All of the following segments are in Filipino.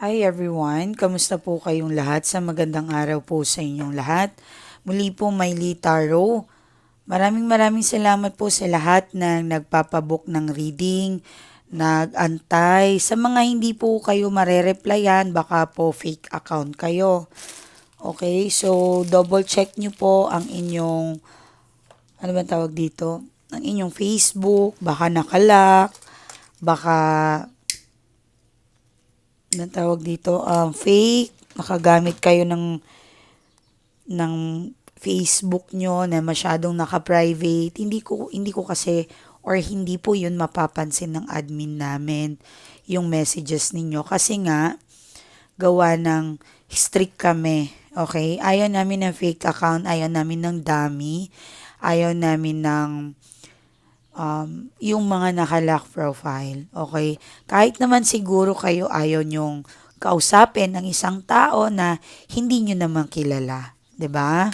Hi everyone, kamusta po kayong lahat? Sa magandang araw po sa inyong lahat. Muli po Miley Tarot. Maraming maraming salamat po sa lahat na nagpapabook ng reading, nag-antay. Sa mga hindi po kayo marereplyan, baka po fake account kayo. Okay, so double check nyo po ang inyong, ano ba tawag dito? Ang inyong Facebook, baka nakalak, baka anong tawag dito, um, fake, nakagamit kayo ng ng Facebook nyo na masyadong naka-private. Hindi ko hindi ko kasi or hindi po 'yun mapapansin ng admin namin yung messages ninyo kasi nga gawa ng strict kami. Okay? Ayaw namin ng fake account, ayaw namin ng dummy, ayaw namin ng um, yung mga naka-lock profile. Okay? Kahit naman siguro kayo ayaw nyong kausapin ng isang tao na hindi nyo naman kilala. ba?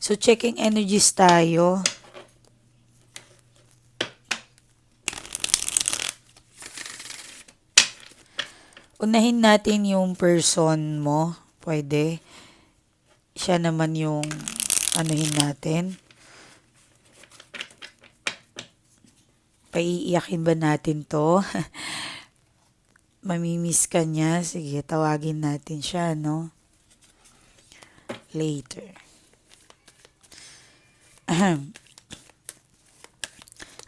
So, checking energies tayo. Unahin natin yung person mo. Pwede. Siya naman yung anuhin natin. Paiiyakin ba natin to? Mamimiss ka niya. Sige, tawagin natin siya, no? Later.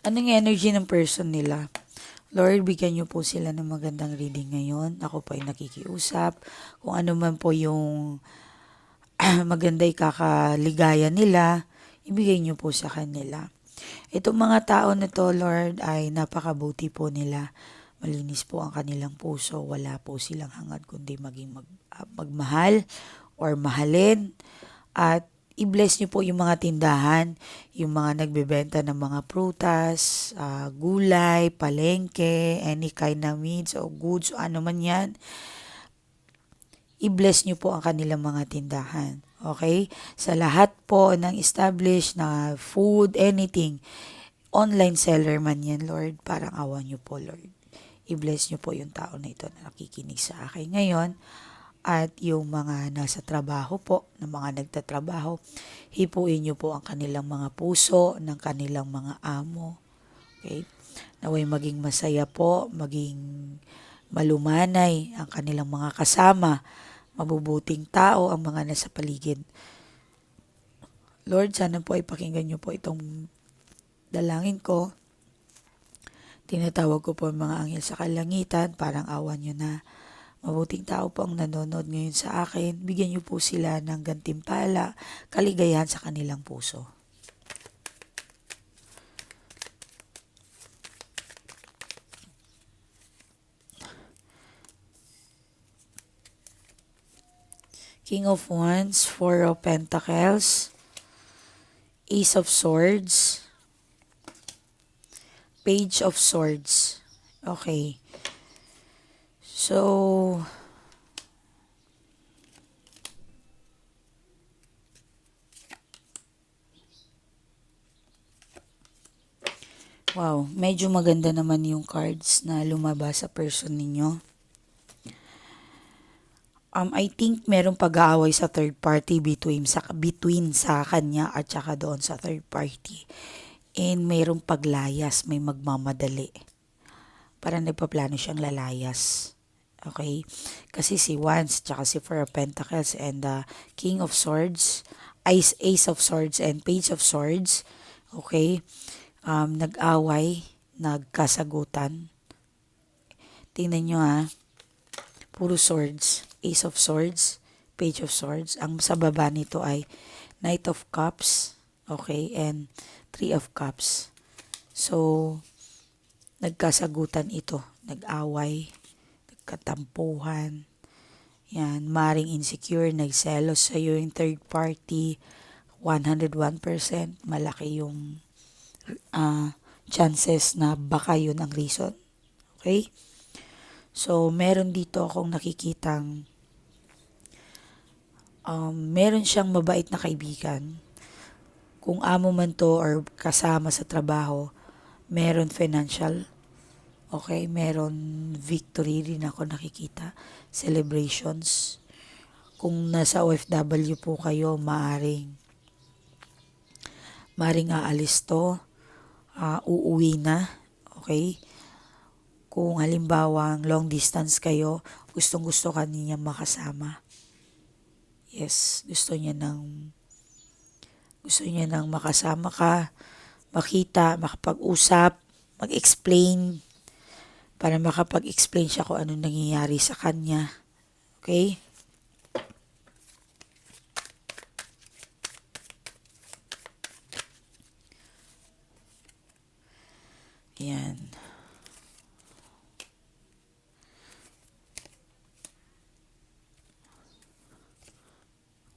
Anong energy ng person nila? Lord, bigyan niyo po sila ng magandang reading ngayon. Ako po ay nakikiusap. Kung ano man po yung maganda ikakaligaya nila, ibigay niyo po sa kanila. Itong mga tao na to, Lord, ay napakabuti po nila. Malinis po ang kanilang puso. Wala po silang hangad kundi maging mag, ah, magmahal or mahalin. At i-bless niyo po yung mga tindahan, yung mga nagbebenta ng mga prutas, ah, gulay, palengke, any kind of meats o goods o ano man yan i-bless nyo po ang kanilang mga tindahan. Okay? Sa lahat po ng established na food, anything, online seller man yan, Lord, parang awa nyo po, Lord. I-bless nyo po yung tao na ito na nakikinig sa akin ngayon. At yung mga nasa trabaho po, ng mga nagtatrabaho, hipuin nyo po ang kanilang mga puso, ng kanilang mga amo. Okay? Naway maging masaya po, maging malumanay ang kanilang mga kasama, mabubuting tao ang mga nasa paligid. Lord, sana po ay pakinggan niyo po itong dalangin ko. Tinatawag ko po ang mga anghel sa kalangitan, parang awan niyo na. Mabuting tao po ang nanonood ngayon sa akin. Bigyan niyo po sila ng gantimpala, kaligayahan sa kanilang puso. King of Wands, Four of Pentacles, Ace of Swords, Page of Swords. Okay. So, wow, medyo maganda naman yung cards na lumabas sa person ninyo. Um, I think merong pag-aaway sa third party between sa between sa kanya at saka doon sa third party. And merong paglayas, may magmamadali. Parang nagpaplano siyang lalayas. Okay? Kasi si Wands, tsaka si Four of Pentacles and the King of Swords, Ace, Ace of Swords and Page of Swords. Okay? Um, nag-away, nagkasagutan. Tingnan nyo ha. Puro swords. Ace of Swords, Page of Swords. Ang sa baba nito ay Knight of Cups, okay, and Three of Cups. So, nagkasagutan ito, nag-away, nagkatampuhan, yan, maring insecure, nagselos sa iyo yung third party, 101%, malaki yung uh, chances na baka yun ang reason. Okay? So, meron dito akong nakikitang um, meron siyang mabait na kaibigan. Kung amo man to or kasama sa trabaho, meron financial. Okay, meron victory rin ako nakikita. Celebrations. Kung nasa OFW po kayo, maaring maaring aalis to. ah, uuwi na. Okay? Kung halimbawa long distance kayo, gustong gusto ka niya makasama. Yes, gusto niya ng gusto niya nang makasama ka, makita, makapag-usap, mag-explain, para makapag-explain siya kung ano nangyayari sa kanya. Okay? Yan.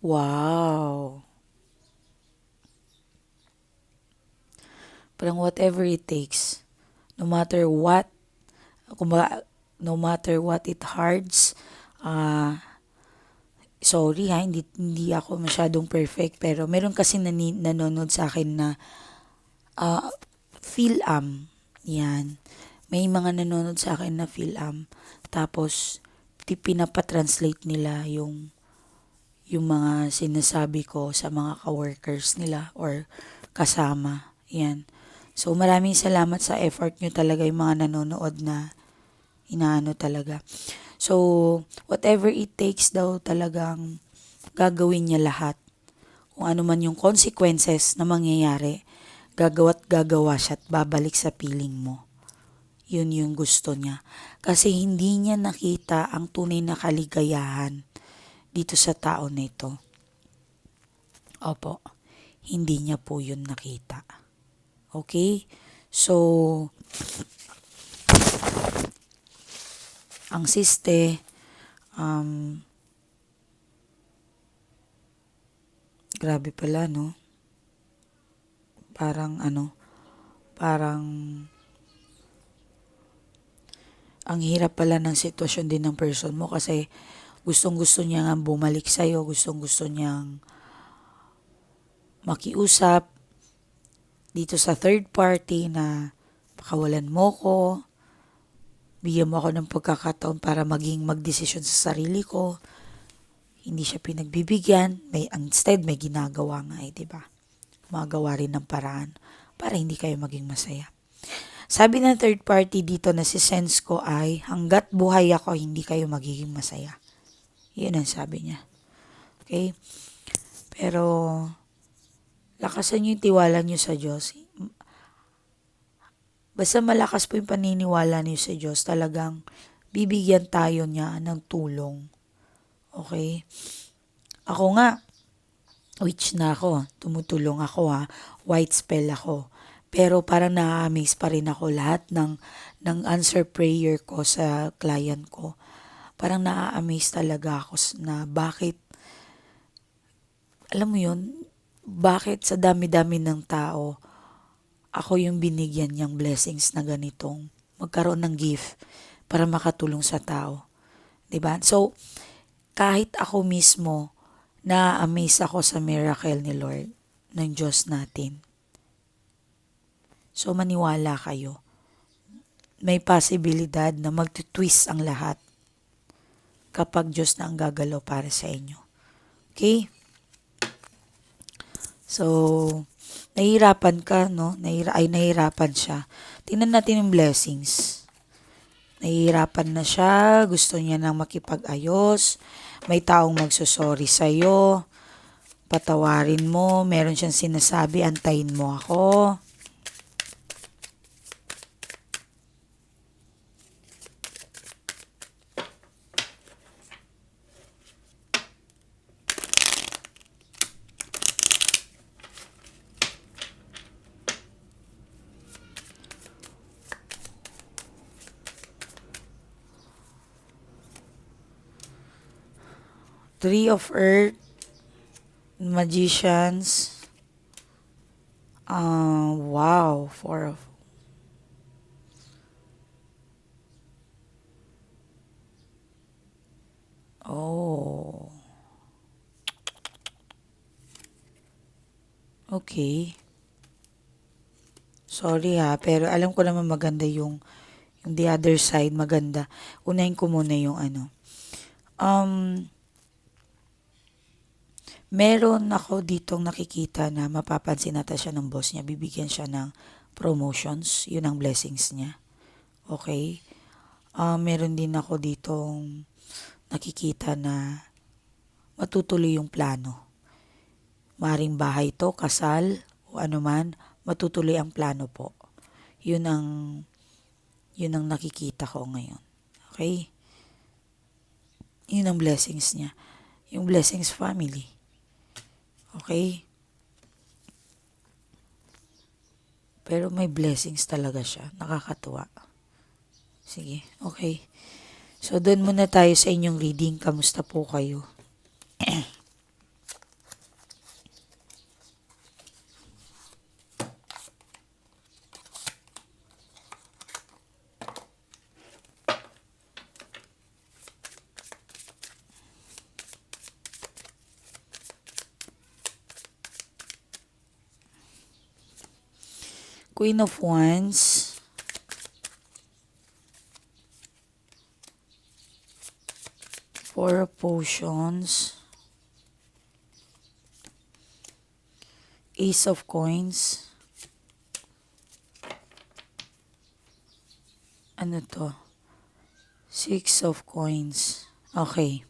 Wow. Parang whatever it takes. No matter what, kumbaga, no matter what it hards, ah, sorry ha, hindi, hindi ako masyadong perfect, pero meron kasi nani, nanonood sa akin na ah, Phil-am. Yan. May mga nanonood sa akin na Phil-am. Tapos, ti- pinapatranslate nila yung yung mga sinasabi ko sa mga coworkers nila or kasama. Yan. So, maraming salamat sa effort nyo talaga yung mga nanonood na inaano talaga. So, whatever it takes daw talagang gagawin niya lahat. Kung ano man yung consequences na mangyayari, gagawa't gagawa siya at babalik sa piling mo. Yun yung gusto niya. Kasi hindi niya nakita ang tunay na kaligayahan dito sa tao na ito. Opo, hindi niya po yun nakita. Okay? So, ang siste, um, grabe pala, no? Parang ano, parang ang hirap pala ng sitwasyon din ng person mo kasi gustong gusto niya nga bumalik sa'yo, gustong gusto niyang makiusap dito sa third party na pakawalan mo ko, bigyan mo ako ng pagkakataon para maging magdesisyon sa sarili ko. Hindi siya pinagbibigyan, may instead may ginagawa nga eh, 'di ba? Gumagawa rin ng paraan para hindi kayo maging masaya. Sabi ng third party dito na si sense ko ay hanggat buhay ako hindi kayo magiging masaya. Yun ang sabi niya. Okay? Pero lakasan niyo yung tiwala niyo sa Diyos. Basta malakas po yung paniniwala niyo sa Diyos, talagang bibigyan tayo niya ng tulong. Okay? Ako nga, witch na ako. Tumutulong ako ha. White spell ako. Pero parang na-amaze pa rin ako lahat ng, ng answer prayer ko sa client ko. Parang na-amaze talaga ako na bakit, alam mo yun, bakit sa dami-dami ng tao, ako yung binigyan niyang blessings na ganitong magkaroon ng gift para makatulong sa tao. 'Di ba? So, kahit ako mismo, na-amaze ako sa miracle ni Lord, ng Diyos natin. So, maniwala kayo. May posibilidad na magtutwist ang lahat kapag Diyos na ang gagalaw para sa inyo. Okay? So, nahihirapan ka, no? Nahira, ay, nahihirapan siya. Tingnan natin yung blessings. Nahihirapan na siya, gusto niya nang makipag-ayos, may taong magsusorry sa'yo, patawarin mo, meron siyang sinasabi, antayin mo ako. Three of Earth, Magicians, uh, wow, Four of Oh. Okay. Sorry ha, pero alam ko naman maganda yung Yung the other side, maganda. Unahin ko muna yung ano. Um, meron ako ditong nakikita na mapapansin nata siya ng boss niya. Bibigyan siya ng promotions. Yun ang blessings niya. Okay? Ah, meron din ako ditong nakikita na matutuloy yung plano. Maring bahay to, kasal, o ano man, matutuloy ang plano po. Yun ang, yun ang nakikita ko ngayon. Okay? Yun ang blessings niya. Yung blessings family. Okay? Pero may blessings talaga siya. Nakakatuwa. Sige, okay. So, doon muna tayo sa inyong reading. Kamusta po kayo? Queen of Wands. Four of Potions. Ace of Coins. Ano to? Six of Coins. Okay.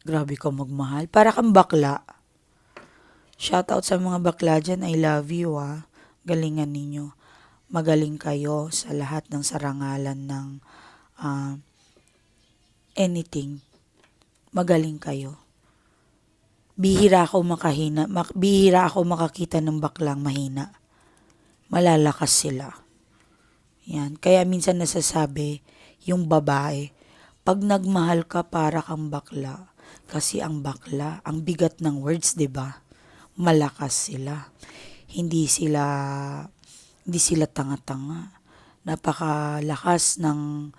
Grabe ka magmahal. Para kang bakla. Shoutout sa mga bakla dyan. I love you ah. Galingan ninyo. Magaling kayo sa lahat ng sarangalan ng ah, anything. Magaling kayo. Bihira ako makahina. Mak- bihira ako makakita ng baklang mahina. Malalakas sila. Yan. Kaya minsan nasasabi, yung babae, pag nagmahal ka para kang bakla, kasi ang bakla, ang bigat ng words, 'di ba? Malakas sila. Hindi sila hindi sila tanga-tanga. Napakalakas ng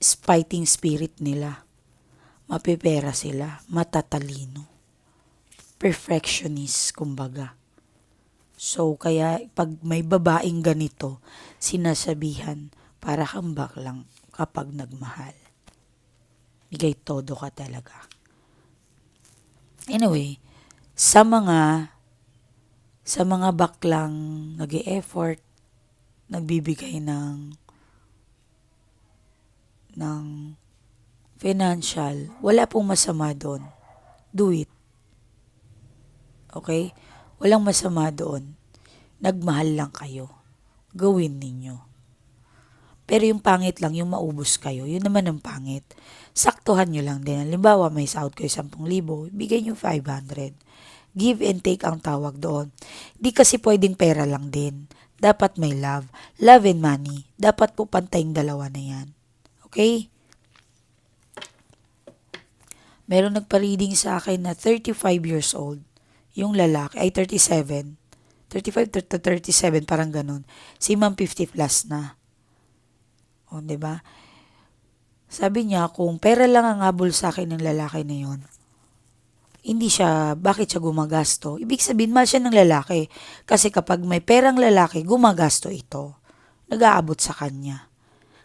fighting spirit nila. Mapipera sila, matatalino. Perfectionist, kumbaga. So, kaya pag may babaeng ganito, sinasabihan, para kang baklang kapag nagmahal. Bigay todo ka talaga. Anyway, sa mga sa mga baklang nag effort nagbibigay ng ng financial, wala pong masama doon. Do it. Okay? Walang masama doon. Nagmahal lang kayo. Gawin ninyo. Pero yung pangit lang, yung maubos kayo, yun naman ang pangit. Saktuhan nyo lang din. Halimbawa, may sahod kayo 10,000, bigay nyo 500. Give and take ang tawag doon. Di kasi pwedeng pera lang din. Dapat may love. Love and money. Dapat po pantayong dalawa na yan. Okay? Meron nagpa-reading sa akin na 35 years old. Yung lalaki, ay 37. 35 to 37, parang ganun. Si ma'am 50 plus na. O, di ba? Sabi niya, kung pera lang ang habol sa akin ng lalaki na yon, hindi siya, bakit siya gumagasto? Ibig sabihin, mahal siya ng lalaki. Kasi kapag may perang lalaki, gumagasto ito. Nag-aabot sa kanya.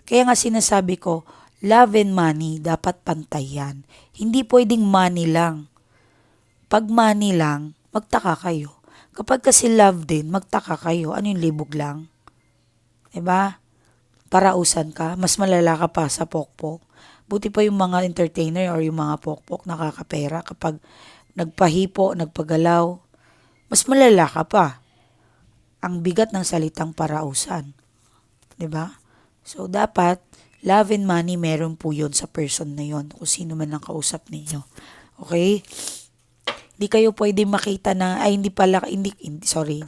Kaya nga sinasabi ko, love and money, dapat pantay yan. Hindi pwedeng money lang. Pag money lang, magtaka kayo. Kapag kasi love din, magtaka kayo. Ano yung libog lang? 'Di ba? Parausan ka, mas malala ka pa sa pokpok. Buti pa yung mga entertainer or yung mga pokpok nakakapera kapag nagpahipo, nagpagalaw. Mas malala ka pa. Ang bigat ng salitang parausan. 'Di ba? So dapat love and money meron po 'yon sa person na 'yon kung sino man ang kausap ninyo. Okay? Hindi kayo pwedeng makita na ay hindi pala hindi, hindi sorry.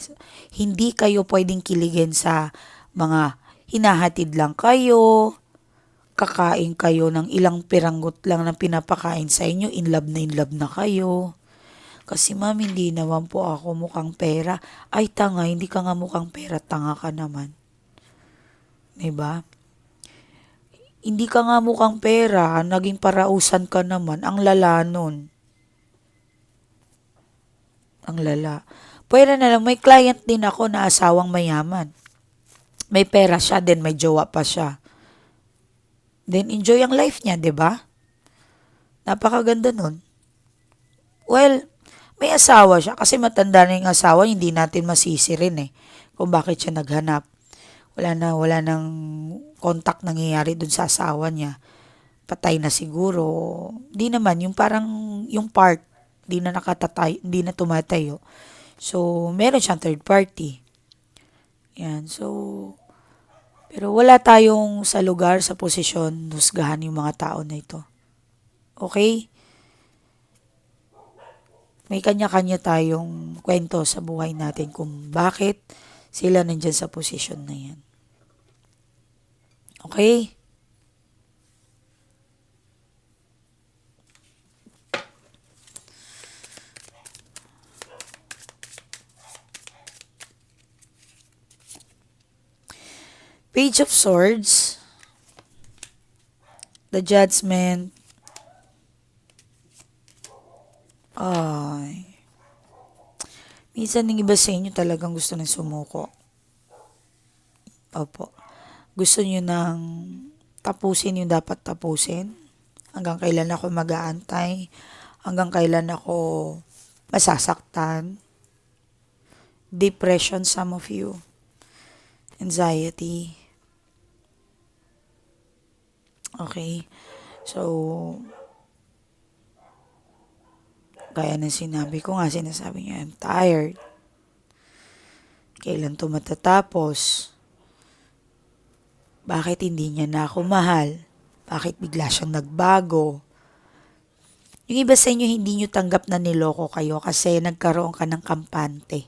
Hindi kayo pwedeng kiligin sa mga hinahatid lang kayo, kakain kayo ng ilang piranggot lang na pinapakain sa inyo, in love na in love na kayo. Kasi ma'am, hindi naman po ako mukhang pera. Ay, tanga, hindi ka nga mukhang pera, tanga ka naman. ba? Hindi ka nga mukhang pera, naging parausan ka naman, ang lala nun. Ang lala. Pwede na lang, may client din ako na asawang mayaman. May pera siya, then may jowa pa siya. Then enjoy ang life niya, 'di ba? Napakaganda nun. Well, may asawa siya kasi matanda na yung asawa, hindi natin masisi rin eh kung bakit siya naghanap. Wala na, wala nang contact nangyayari dun sa asawa niya. Patay na siguro. Di naman, yung parang, yung part, di na nakatatay, di na tumatayo. So, meron siyang third party. Yan, so, pero wala tayong sa lugar, sa posisyon, husgahan yung mga tao na ito. Okay? May kanya-kanya tayong kwento sa buhay natin kung bakit sila nandyan sa posisyon na yan. Okay? Page of Swords, the Judgment, ay, minsan ng iba sa inyo talagang gusto ng sumuko. Opo. Gusto nyo nang tapusin yung dapat tapusin. Hanggang kailan ako mag-aantay. Hanggang kailan ako masasaktan. Depression, some of you. Anxiety. Okay. So, gaya ng sinabi ko nga, sinasabi niya, I'm tired. Kailan to matatapos? Bakit hindi niya na ako mahal? Bakit bigla siyang nagbago? Yung iba sa inyo, hindi nyo tanggap na niloko kayo kasi nagkaroon ka ng kampante.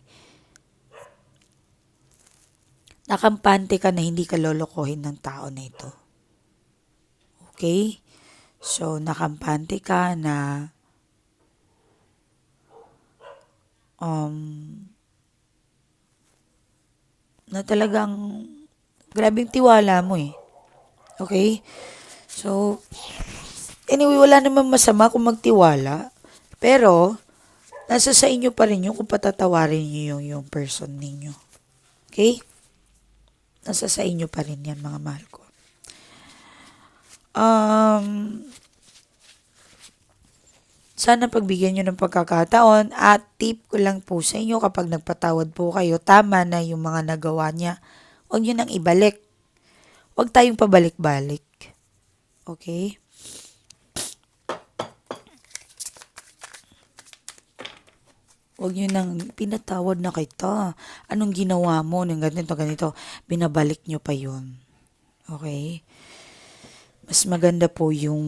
Nakampante ka na hindi ka lolokohin ng tao na ito. Okay? So, nakampante ka na um, na talagang grabing tiwala mo eh. Okay? So, anyway, wala naman masama kung magtiwala. Pero, nasa sa inyo pa rin yung kung patatawarin niyo yung, yung person ninyo. Okay? Nasa sa inyo pa rin yan, mga mahal ko. Um, sana pagbigyan nyo ng pagkakataon at tip ko lang po sa inyo kapag nagpatawad po kayo, tama na yung mga nagawa niya. Huwag nyo nang ibalik. Huwag tayong pabalik-balik. Okay? Huwag nyo nang pinatawad na kita. Anong ginawa mo ng ganito, ganito. Binabalik nyo pa yun. Okay? Mas maganda po yung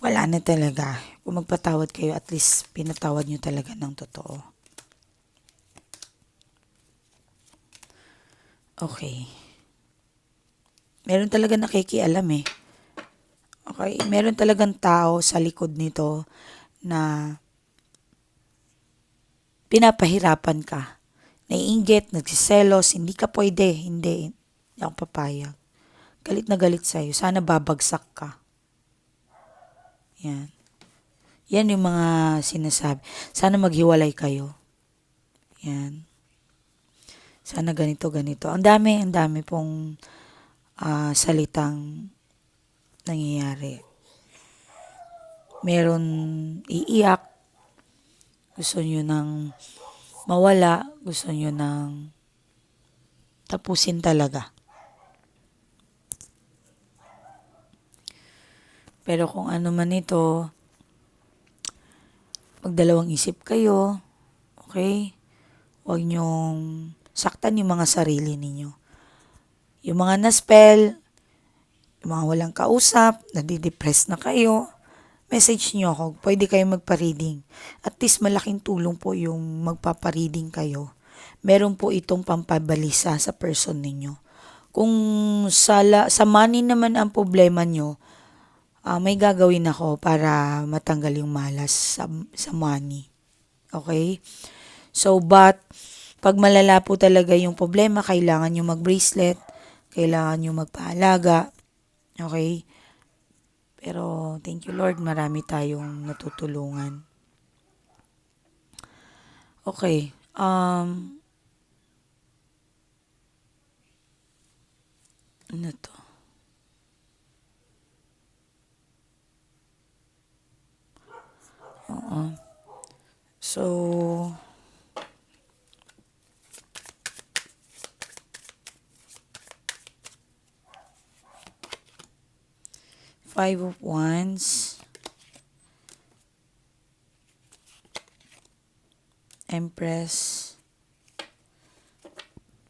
wala na talaga. Kung magpatawad kayo, at least pinatawad nyo talaga ng totoo. Okay. Meron talaga nakikialam eh. Okay, meron talagang tao sa likod nito na pinapahirapan ka. Naiinggit, nagsiselos, hindi ka pwede, hindi. Hindi ako papayag. Galit na galit sa'yo. Sana babagsak ka. Yan. Yan yung mga sinasabi. Sana maghiwalay kayo. Yan. Sana ganito, ganito. Ang dami, ang dami pong ah, salitang nangyayari. Meron iiyak. Gusto nyo nang mawala. Gusto nyo nang tapusin talaga. Pero kung ano man ito, magdalawang isip kayo, okay? Huwag niyong saktan yung mga sarili ninyo. Yung mga na-spell, yung mga walang kausap, nadidepress na kayo, message niyo ako. Pwede kayo magpa-reading. At least malaking tulong po yung magpapa-reading kayo. Meron po itong pampabalisa sa person ninyo. Kung sa, la- sa money naman ang problema nyo, ah, may gagawin ako para matanggal yung malas sa, sa money. Okay? So, but, pag malala po talaga yung problema, kailangan nyo mag-bracelet, kailangan nyo magpaalaga. Okay? Pero, thank you Lord, marami tayong natutulungan. Okay. Um, ano to? Oo. So, five of wands. Empress.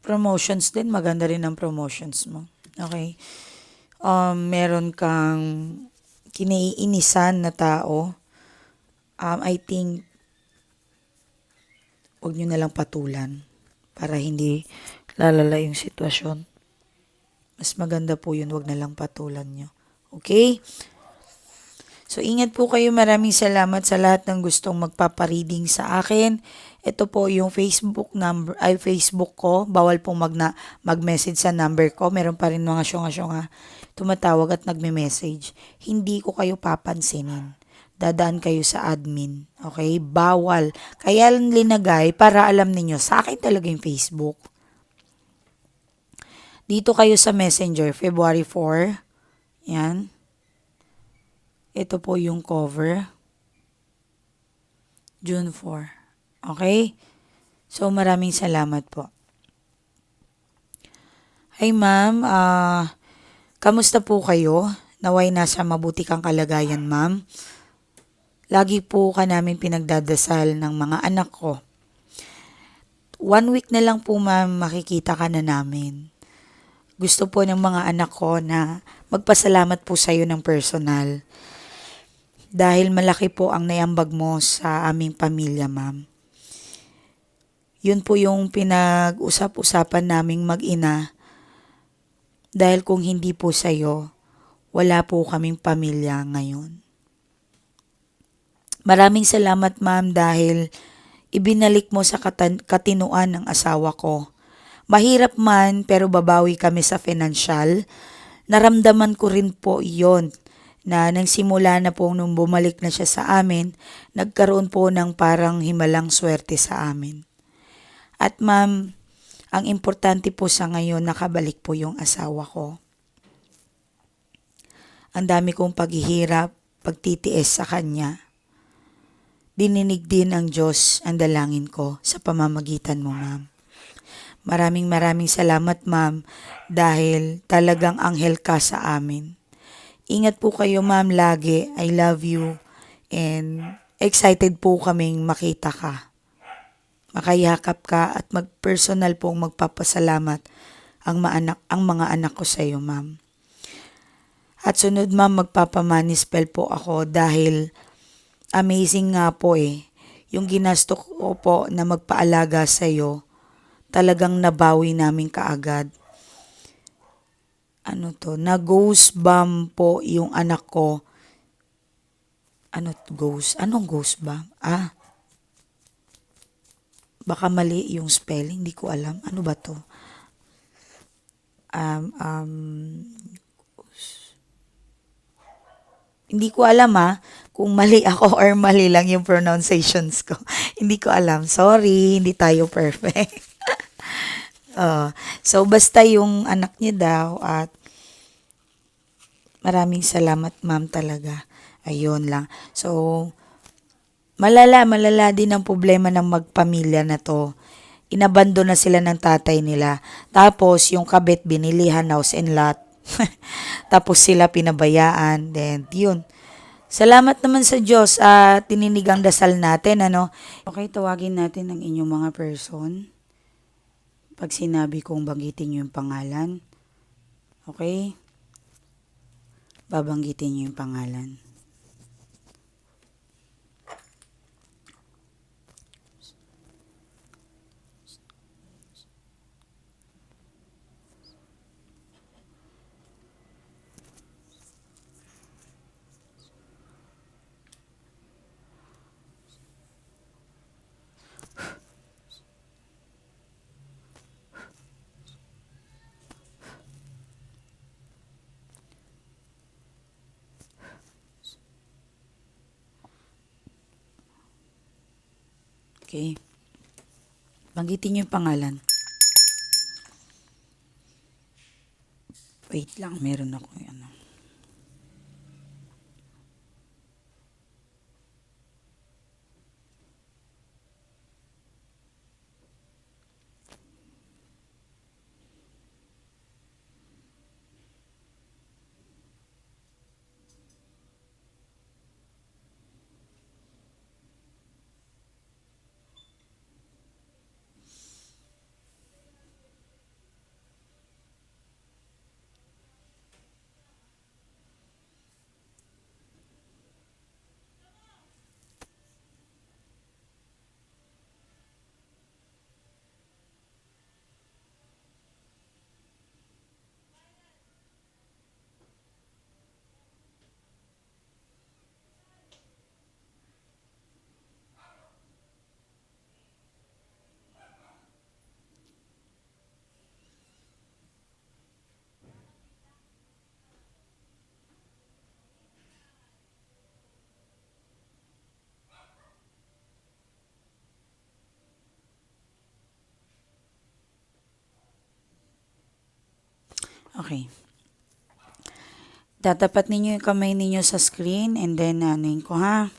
Promotions din. Maganda rin ang promotions mo. Okay. Um, meron kang kiniinisan na tao. Um, I think, huwag nyo na lang patulan para hindi lalala yung sitwasyon. Mas maganda po yun, huwag na lang patulan nyo. Okay? So, ingat po kayo. Maraming salamat sa lahat ng gustong magpapareading sa akin. Ito po yung Facebook number, ay Facebook ko. Bawal pong magna, mag-message sa number ko. Meron pa rin mga syonga-syonga tumatawag at nagme-message. Hindi ko kayo papansinin. Dadaan kayo sa admin. Okay? Bawal. Kaya linagay para alam ninyo, sa akin talaga yung Facebook. Dito kayo sa Messenger, February 4. Yan. Ito po yung cover. June 4. Okay? So, maraming salamat po. Hi, ma'am. Ah, kamusta po kayo? Naway nasa mabuti kang kalagayan, ma'am. Lagi po ka namin pinagdadasal ng mga anak ko. One week na lang po, ma'am, makikita ka na namin. Gusto po ng mga anak ko na magpasalamat po sa iyo ng personal dahil malaki po ang naiambag mo sa aming pamilya, ma'am. Yun po yung pinag-usap-usapan naming mag-ina. Dahil kung hindi po sa'yo, wala po kaming pamilya ngayon. Maraming salamat, ma'am, dahil ibinalik mo sa katinuan ng asawa ko. Mahirap man, pero babawi kami sa financial. Naramdaman ko rin po yon na nang simula na po nung bumalik na siya sa amin, nagkaroon po ng parang himalang swerte sa amin. At ma'am, ang importante po sa ngayon, nakabalik po yung asawa ko. Ang dami kong paghihirap, pagtitiis sa kanya. Dininig din ng Diyos ang dalangin ko sa pamamagitan mo, ma'am. Maraming maraming salamat, ma'am, dahil talagang anghel ka sa amin. Ingat po kayo ma'am lagi. I love you. And excited po kaming makita ka. Makayakap ka at mag-personal pong magpapasalamat ang, maanak, ang mga anak ko sa iyo ma'am. At sunod ma'am magpapamanispel po ako dahil amazing nga po eh. Yung ginasto ko po na magpaalaga sa iyo, talagang nabawi namin kaagad ano to, na ghost bomb po yung anak ko. Ano ghost? Anong ghost bomb? Ah, baka mali yung spelling, hindi ko alam. Ano ba to? Um, um, hindi ko alam ha, kung mali ako or mali lang yung pronunciations ko. hindi ko alam. Sorry, hindi tayo perfect. Uh, so, basta yung anak niya daw at maraming salamat ma'am talaga. Ayun lang. So, malala, malala din ang problema ng magpamilya na to. Inabando na sila ng tatay nila. Tapos, yung kabit binilihan house and lot. Tapos sila pinabayaan. Then, yun. Salamat naman sa Diyos at uh, tininigang dasal natin. Ano? Okay, tawagin natin ang inyong mga person pag sinabi kong banggitin nyo yung pangalan. Okay? Babanggitin nyo yung pangalan. Okay. Banggitin niyo yung pangalan. Wait lang, meron ako ano. Okay. Tatapat ninyo yung kamay ninyo sa screen and then anuin ko ha.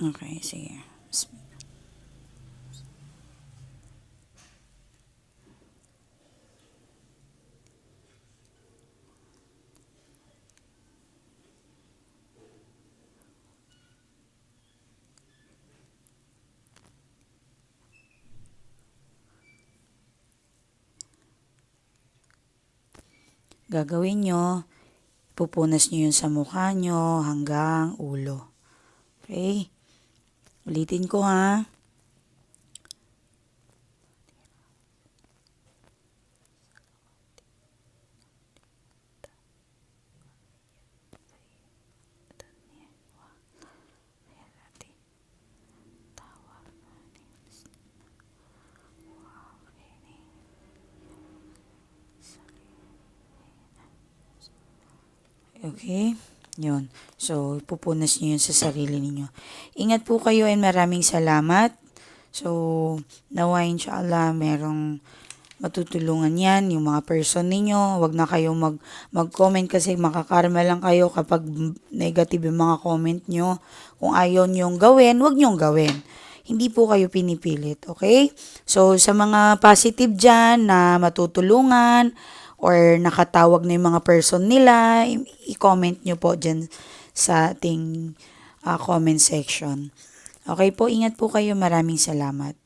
Okay, sige. Gagawin nyo, pupunas nyo yun sa mukha nyo hanggang ulo. Okay? Ulitin ko ha. Okay? Yun. So, pupunas nyo yun sa sarili ninyo. Ingat po kayo and maraming salamat. So, nawa inshallah merong matutulungan yan, yung mga person ninyo. Huwag na kayong mag, mag-comment kasi makakarma lang kayo kapag negative yung mga comment nyo. Kung ayaw nyong gawin, huwag nyong gawin. Hindi po kayo pinipilit, okay? So, sa mga positive dyan na matutulungan, or nakatawag na yung mga person nila, i-comment nyo po dyan sa ating ah, comment section. Okay po, ingat po kayo. Maraming salamat.